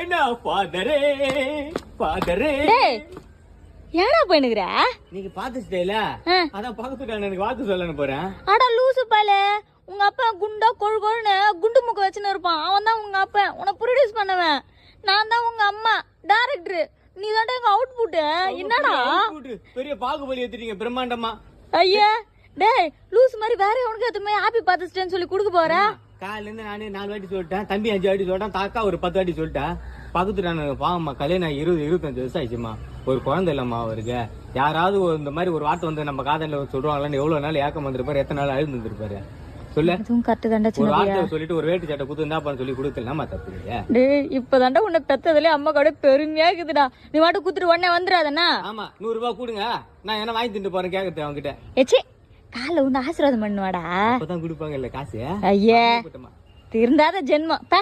என்ன ஃபாதரே ஃபாதரே ஏடா போயினுக்குற நீங்க பாத்துட்டேல. அதான் பக்கத்துல எனக்கு வாக்கு சொல்லணும் போறேன். அடா லூசு பாலே. உங்க அப்பா குண்டா கொழு கொழுன்னு குண்டு மூக்கு வச்சுன்னு இருப்பான். அவன் தான் உங்க அப்பா. உன்னை ப்ரொடியூஸ் பண்ணவன். நான் தான் உங்க அம்மா டைரக்டர் நீ தான்டா எங்க அவுட்புட் என்னடா? பெரிய பாகுபலி எடுத்துட்டீங்க பிரம்மாண்டமா. ஐயா டேய் லூஸ் மாதிரி வேற எவனுக்கு எதுவுமே ஹாப்பி பார்த்துட்டேன்னு சொல்லி கொடுக்க போற? காலையில இருந்து நானே நாலு வாட்டி சொல்லிட்டேன். தம்பி அஞ்சு வாட்டி சொல்லிட்டேன். தாக்கா ஒரு பத்து வாட்டி சொல்லிட்டேன். பக்கத்து நான் பாவம்மா கல்யாணம் இருபது இருபத்தஞ்சு வருஷம் ஆயிடுச்சுமா. ஒரு குழந்தை இல்லம்மா அவருக்கு. யாராவது ஒரு இந்த மாதிரி ஒரு வார்த்தை வந்து நம்ம காதல சொல்றாங்களான்னு எவ்வளவு நாள் ஏக்கம் வந்திருப்பாரு எத்தனை நாள் அழுது வந்திருப்பாரு? சொல்லு. ஒரு வார்த்தை சொல்லிட்டு ஒரு வேட்டு சட்டை குத்து இருந்தா சொல்லி கொடுக்கலாமா தப்பு டேய் இப்பதாண்டா உன்னை பெத்ததுல அம்மா கூட பெருமையா இருக்குதுடா. நீ வாட்டு குத்துட்டு உடனே வந்துடாதண்ணா. ஆமா நூறு ரூபாய் கொடுங்க. நான் என்ன வாங்கி தின்ட்டு போறேன் கேக்குறது அவங்க கிட்ட ஏச்சி காலை உண்டு ஆசீர்வாதம் பண்ணுவாடா. அப்பதான் கொடுப்பாங்க இல்ல காசு? ஐயே. திருந்தாத ஜென்மம். பா.